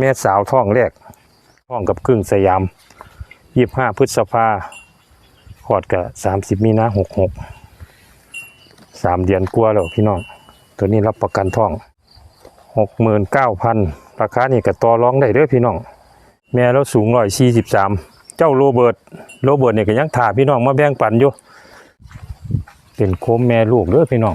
แม่สาวท้องแรกท้องกับครึ่งสยามยี่ห้าพฤษภาขอดกับสามสิบมีนาหกหกสามเดือนกลัวแล้วพี่น้อง ตัวนี้รับประกันท้องหกหมื่นเก้าพันราคานี่ก็ต่อรองได้เด้อพี่น้อง แม่เราสูงร้อยสี่สิบสามเจ้าโรเบิร์ตโรเบิร์ตเนี่ยก็ยังถ่าพี่น้องมาแบ่งปันอยู่ เป็นโคมแม่ลูกเด้อพี่น้อง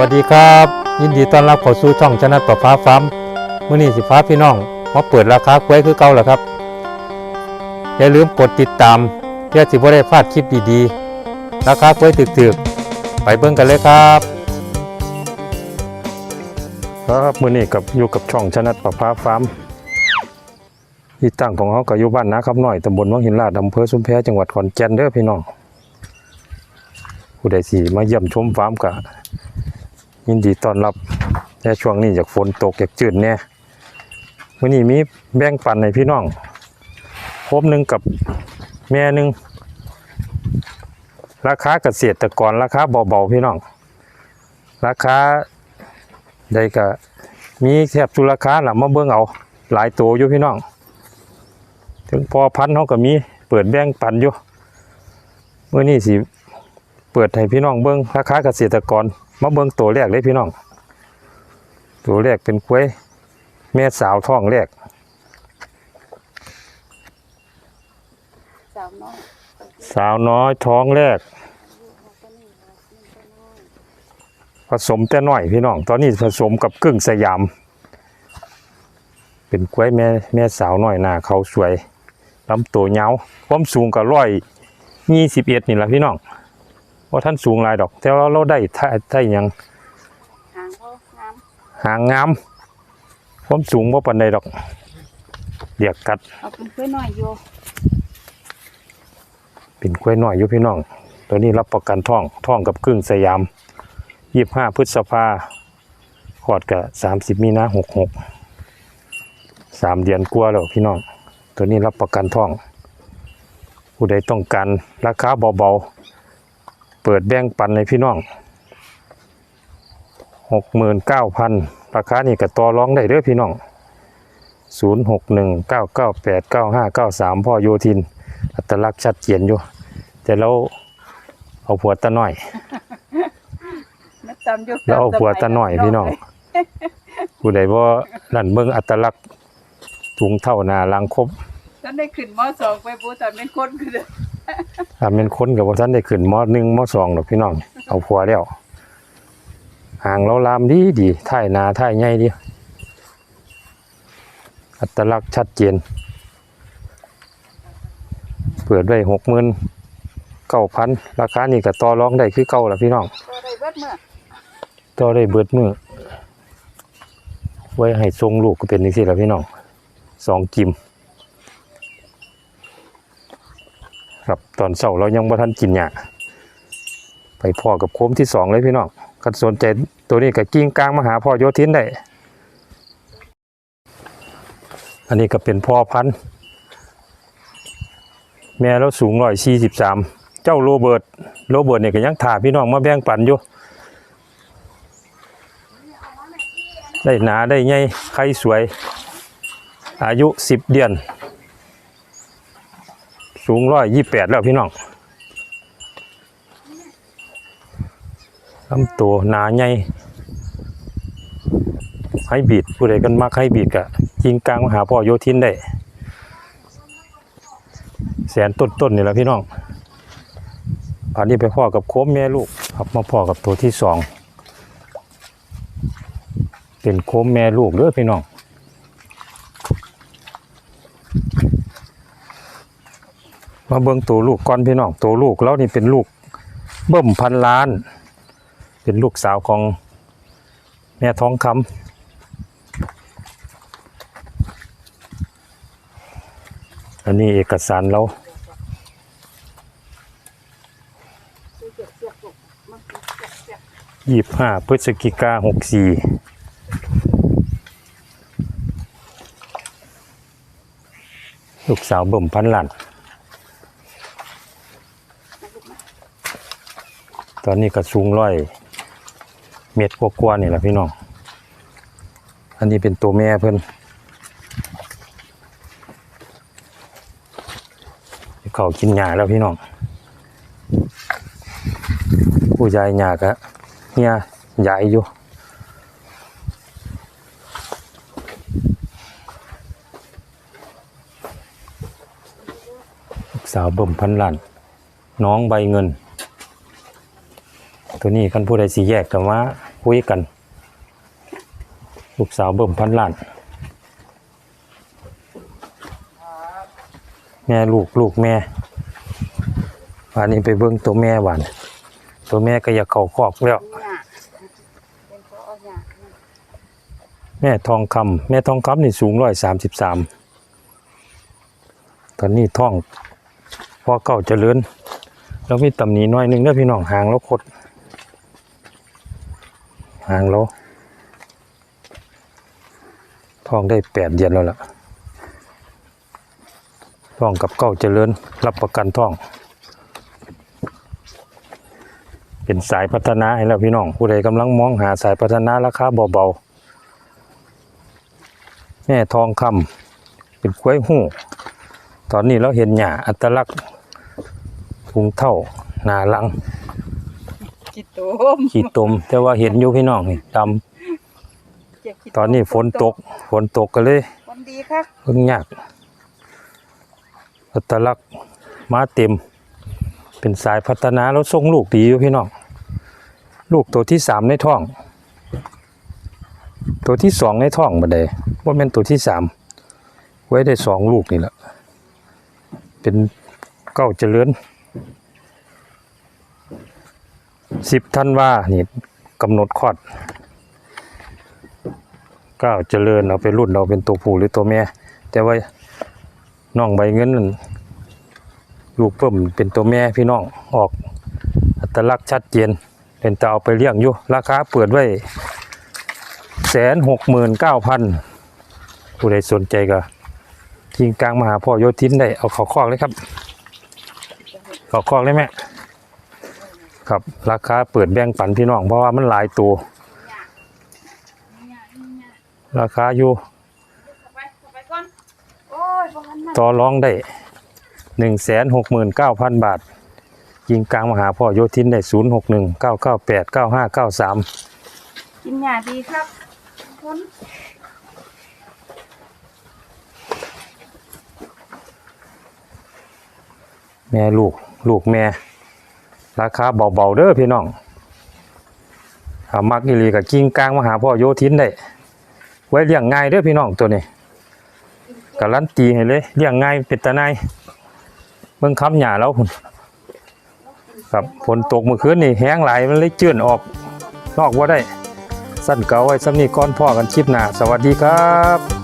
วัสดีครับ ยินดีต้อนรับเข้าสู่ช่องชนะต่อฟ้าฟ้ามมื้อนี้สิฟ้าพี่น้องมาเปิดราคากล้วยคือเก่าแล้วครับ อย่าลืมกดติดตามเพื่อสิบ่ได้พลาดคลิปดีๆ ราคากล้วยถึกๆ ไปเบิ่งกันเลยครับ ครับมื้อนี้กับอยู่กับช่องชนะประภาฟ้ามที่ตั้งของเขาก็อยู่บ้านนะครับหน้อยตำบลวังหินลาดอำเภอชุมแพจังหวัดขอนแก่นเด้อพี่น้องผู้ใดสิมาเยี่ยมชมฟาร์มก็ ยินดีต้อนรับแต่ช่วงนี้อยากฝนตกอยากจืดเนี่ยวันนี้มีแบ่งปันให้พี่น้องครบหนึ่งกับแม่หนึ่งราคาเกษตรกรราคาเบาๆพี่น้อง ราคาใดก็มีแทบทุราคาหล่ะมาเบิ่งเอาหลายตัวอยู่พี่น้อง ถึงพอพันเขาก็มีเปิดแบ่งปันอยู่เมื่อนี้สิเปิดให้พี่น้องเบิ้งราคาเกษตรกร มาเบิ้งตัวแรกเลยพี่น้อง ตัวแรกเป็นกล้วยแม่สาวท้องแรก สาวน้อยสาวน้อยท้องแรก ผสมแต่น้อยพี่น้อง ตอนนี้ผสมกับกึ่งสยาม เป็นกล้วยแม่แม่สาวน้อยหน้าเขาสวยลำตัวยาความสูงก็ร้อยยี่สิบเอ็ดนี่แหละพี่น้อง ว่าท่านสูงหลายดอก แต่ว่าเราได้ท่าท่าหยังหางเขางามหางงามความสูงว่าปันใดดอกเดียกกัดเอาเป็นเพื่อนน้อยอยู่เป็นกล้วยน้อยอยู่พี่น้อง ตัวนี้รับประกันท่องท่องกับครึ่งสยามยี่ห้าพฤษภาขอดกับสามสิบมีนาหกหกสามเดือนกลัวาแล้วพี่น้อง ตัวนี้รับประกันท่อง ผู้ใดต้องการราคาเบาๆ เปิดแบ่งปันในพี่น้องหกหมื่นเก้าพันราคานี่ก็ต่อรองได้เด้อพี่น้องศูนย์หกหนึ่งเก้าเก้าแปดเก้าห้าเก้าสามพ่อโยทิน อัตลักษณ์ชัดเจนอยู่ แต่เราเอาผัวตาหน่อยนักตามยุคแล้วเอาผัวตาหน่อยพี่น้องผู้ใดว่านั่นเบิ่งอัตลักษณ์ถุงเท่าหนาหลังครบฉันได้ขึ้นมสองไปปูตอนเป็นคนคือเด้ อถ้าเป็นคนกับว่าท่านได้ขึ้นมอหนึ่งมอสองหรอกพี่น้อง เอาผัวแล้วห่างเราลามดีดีท่ายนาท่ายใหญ่ดีอัตลักษณ์ชัดเจน เปิดไว้หกหมื่นเก้าพันราคานี่ก็ต่อรองได้คือเก่าละพี่น้องก็ได้เบิดเมื่อต่อได้เบิดมือไว้ให้ทรงลูกก็เป็นนี่สิละพี่น้องสองกิม ครับตอนเสาร์เรายังบ่ทันกินหยาไปพ่อกับโค้มที่สองเลยพี่น้องกันสนใจตัวนี้กับกิ้งกลางมาหาพ่อโยทินได้ อันนี้ก็เป็นพ่อพันธุ์แม่เราสูงร้อยสี่สิบสามเจ้าโรเบิร์ตโรเบิร์ตเนี่ยก็ยังถ่าพี่น้องมาแบ่งปันอยู่ได้หนาได้ใหญ่ไข่สวย อายุสิบเดือน สูงร้อยยี่แปดแล้วพี่น้องลำตัวหนาใหญ่ให้บีดผู้ใดกันมักให้บีดกะยิงกลางมาหาพ่อโยทินได้ แสนต้นๆนนี่แหละพี่น้องอันนี้ไปพ่อกับโค้มแม่ลูกครับมาพ่อกับตัวที่สองเป็นโค้มแม่ลูกเด้อพี่น้อง มาเบิ่งตัวลูกก่อนพี่น้องตัวลูกแล้วนี่เป็นลูกเบิ่มพันล้าน เป็นลูกสาวของแม่ท้องคำอันนี้เอกสารเรายี่สิบห้าพฤศจิกาหกสี่ลูกสาวเบิ่มพันล้าน ตอนนี้ก็สูงร้อยเมตรกว่าๆนี่แหละพี่น้อง อันนี้เป็นตัวแม่เพิ่นเขากินหญ้าแล้วพี่น้องผู้ยายหญ้ากะเนี่ยใหญ่อยู่สาวบ่มพันล้านน้องใบเงิน ตัวนี้คันผู้ใดสิแยกกันว่าคุยกัน ลูกสาวเบิ่มพันล้านแม่ลูกลูกแม่วันนี้ไปเบิ่งตัวแม่หวานตัวแม่ก็อยากเข้าคอกแล้วแม่ทองคำแม่ทองคำนี่สูงร้อยสามสิบสามตอนนี้ท้องพอเก่าเจริญแล้วมีตำหนิน้อยนึงเด้อพี่น้องหางแล้วคด หางแล้วท้องได้แปดเดือนแล้วล่ะท้องกับเก่าเจริญรับประกันท้อง เป็นสายพัฒนาให้แล้วพี่น้องผู้ใดกำลังมองหาสายพัฒนาราคาเบาๆแม่ทองคำเป็นกล้วยหูตอนนี้เราเห็นหญ้าอัตลักษณ์พุงเท่าหนาลัง จิตโตมขีดตม แต่ว่าเห็นอยู่พี่น้องนี่ดเจ็บขี้ำตอนนี้ฝนตก ฝนตกก็เลยวันดีค่ะเพิ่งยากอัตลักษณ์มาเต็ม เป็นสายพัฒนาแล้วส่งลูกดีอยู่พี่น้อง ลูกตัวที่สามในท้อง ตัวที่สองในท้องบัดใดว่าเป็นตัวที่สามไว้ได้สองลูกนี่แหละเป็นเก้าเจริญ สิบท่านว่านี่กำหนดคลอดก้าวเจริญเอาไปรุ่นเราเป็นตัวผู้หรือตัวแม่ แต่ว่าน้องใบเงินลูกเพิ่มเป็นตัวแม่พี่น้องออกอัตลักษณ์ชัดเจนเป็นตาเอาไปเลี้ยงอยู่ ราคาเปิดไว้แสนหกหมื่นเก้าพันผู้ใดสนใจก็ยิงกลางมหาพ่อโยทินได้เอาเขาคอกเลยครับเขาคอกเลยแม่ ครับ ราคาเปิดแบ่งปันพี่น้องเพราะว่ามันหลายตัว ราคาอยู่เข้าไปเข้าไปก่อนโอ้ยบ่ทันมันต่อรองได้หนึ่งแสนหกหมื่นเก้าพันบาท ยิงกลางมาหาพ่อโยทินได้ศูนย์หกหนึ่งเก้าเก้าแปดเก้าห้าเก้าสามกินหญ้าดีครับคนแม่ลูก ลูกแม่ ราคาเบาๆเด้อพี่น้องมักอีหลีกับกิ้งกลางมหาพ่อโยทินได้ ไว้เลี้ยงง่ายเด้อพี่น้องตัวนี้การันตีให้เลยเลี้ยงง่ายเป็นตาในายเบิ่งค้ำหยาแล้วพุ่นครับฝนตกเมื่อคืนนี่แห้งไหลมันเลยจือนออกนอกว่าได้ สั้นเก่าไว้สำนีก้อนพ่อกันคลิปหน้าสวัสดีครับ